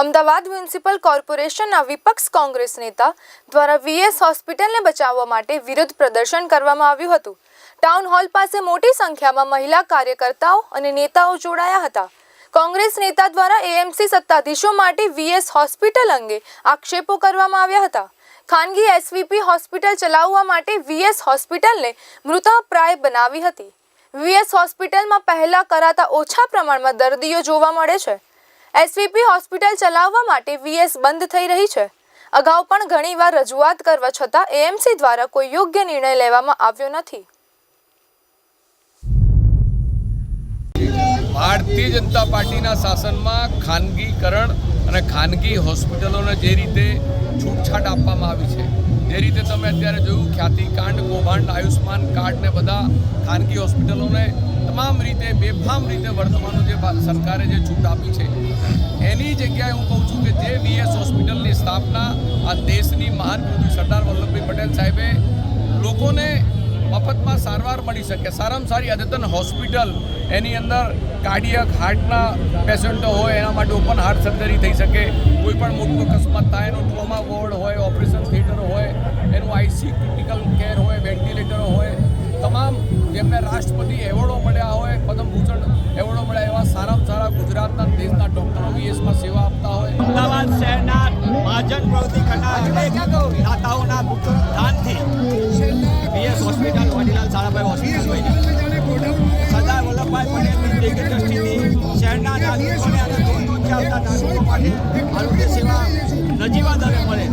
Ahmedabad municipal કોર્પોરેશનના વિપક્ષ કોંગ્રેસ નેતા દ્વારા વીએસ હોસ્પિટલને બચાવવા માટે વિરોધ પ્રદર્શન કરવામાં આવ્યું હતું. ટાઉન હોલ પાસે મોટી સંખ્યામાં મહિલા કાર્યકર્તાઓ અને નેતાઓ જોડાયા હતા. કોંગ્રેસ નેતા દ્વારા એએમસી સત્તાધીશો માટે વીએસ હોસ્પિટલ અંગે આક્ષેપો કરવામાં આવ્યા હતા. ખાનગી એસવીપી હોસ્પિટલ ચલાવવા માટે વીએસ હોસ્પિટલને મૃતપ્રાય બનાવી હતી. વીએસ હોસ્પિટલમાં પહેલા કરાતા ઓછા પ્રમાણમાં દર્દીઓ જોવા મળે છે. એસવીપી હોસ્પિટલ ચલાવવા માટે વીએસ બંધ થઈ રહી છે. અગાઉ પણ ઘણીવાર રજૂઆત કરવા છતાં એએમસી દ્વારા કોઈ યોગ્ય નિર્ણય લેવામાં આવ્યો નથી. ભારતીય જનતા પાર્ટીના શાસનમાં ખાનગીકરણ અને ખાનગી હોસ્પિટલોને જે રીતે છૂટછાટ આપવામાં આવી છે, જે રીતે તમે અત્યારે જોયું, ખ્યાતિકાંડ, કૌભાંડ આયુષ્માન કાર્ડને બધા ખાનગી હોસ્પિટલોને તમામ રીતે, બેફામ રીતે વર્તવાનું જે સરકારે જે છૂટ આપી છે, એની જગ્યાએ હું કહું છું કે જે વીએસ હોસ્પિટલની સ્થાપના આ દેશની મહાન પૂર્તિ સરદાર વલ્લભભાઈ પટેલ સાહેબે લોકોને મફતમાં સારવાર મળી શકે, સારામાં સારી અદ્યતન હોસ્પિટલ, એની અંદર કાર્ડિયક હાર્ટના પેશન્ટો હોય, એના માટે ઓપન હાર્ટ સર્જરી થઈ શકે, કોઈ પણ મોટું અકસ્માત થાય, એનો ટ્રોમા વોર્ડ હોય, ઓપરેશન થિયેટર હોય, એનું આઈસી ક્રિટિકલ કેર હોય, વેન્ટિલેટર હોય, તમામ જેમને રાષ્ટ્રપતિ એવોર્ડો પ્રવૃત્તિ દાતાઓના દાનથી BS hospital Vadilal Sarabhai hospital બની સરદાર વલ્લભભાઈ પટેલની દિગ્ગજ શહેરના નાગરિકોને અને દૂર દૂરથી આવતા નાગરિકો માટે આરોગ્ય સેવા નજીવા દરે મળે.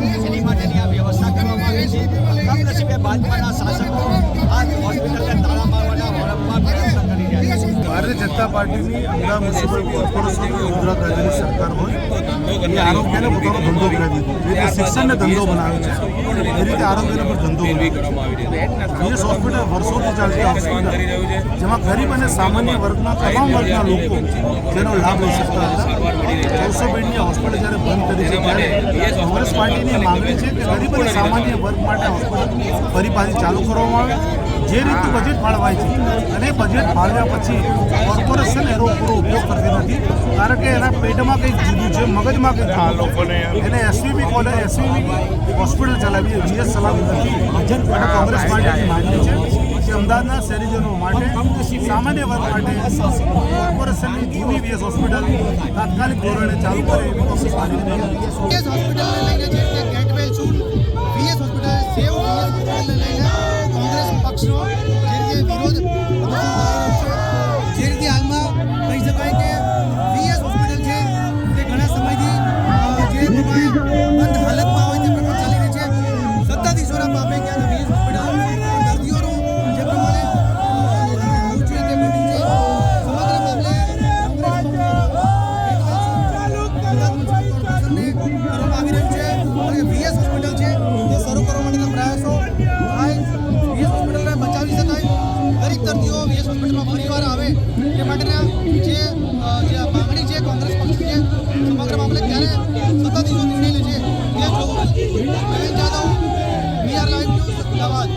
ભારતીય જનતા પાર્ટીની અમદાવાદ મ્યુનિસિપલ કોર્પોરેશન ગુજરાત રાજ્યની સરકાર હોય એ આરોગ્યને પોતાનો ધંધો બનાવી દીધો. જે રીતે શિક્ષણને ધંધો બનાવે છે. એ રીતે આરોગ્યને પણ ધંધો છે. હોસ્પિટલ વર્ષોથી ચાલતી હોસ્પિટલ જેમાં ગરીબ અને સામાન્ય વર્ગના તમામ વર્ગના લોકો જેનો લાભ લઈ શકતા હતા. ચારસો બેડની હોસ્પિટલ જ્યારે બંધ કરી છે ત્યારે કોંગ્રેસ પાર્ટીની માંગણી છે કે ગરીબ અને સામાન્ય વર્ગ માટે હોસ્પિટલ ફરી પાછી ચાલુ કરવામાં આવે. જે રીતનું બજેટ ફાળવાય છે અને બજેટ ફાળવ્યા પછી કોર્પોરેશન એનો પૂરો ઉપયોગ કરતી નથી. કારણ કે એના પેટમાં કંઈક જુદું છે મગજમાં કંઈક આ લોકોને એને એસવીબી કોલેજ એસવીબી હોસ્પિટલ ચલાવી જીએસ ચલાવી નથી. અને કોંગ્રેસ પાર્ટીની માંગણી છે કે અમદાવાદના શહેરીજનો માટે સામાન્ય વર્ગ માટે કોર્પોરેશનની જૂની વીએસ હોસ્પિટલ તાત્કાલિક ધોરણે ચાલુ કરે એવી કોંગ્રેસ પાર્ટીની. હોસ્પિટલને લઈને જે માટેના જે જે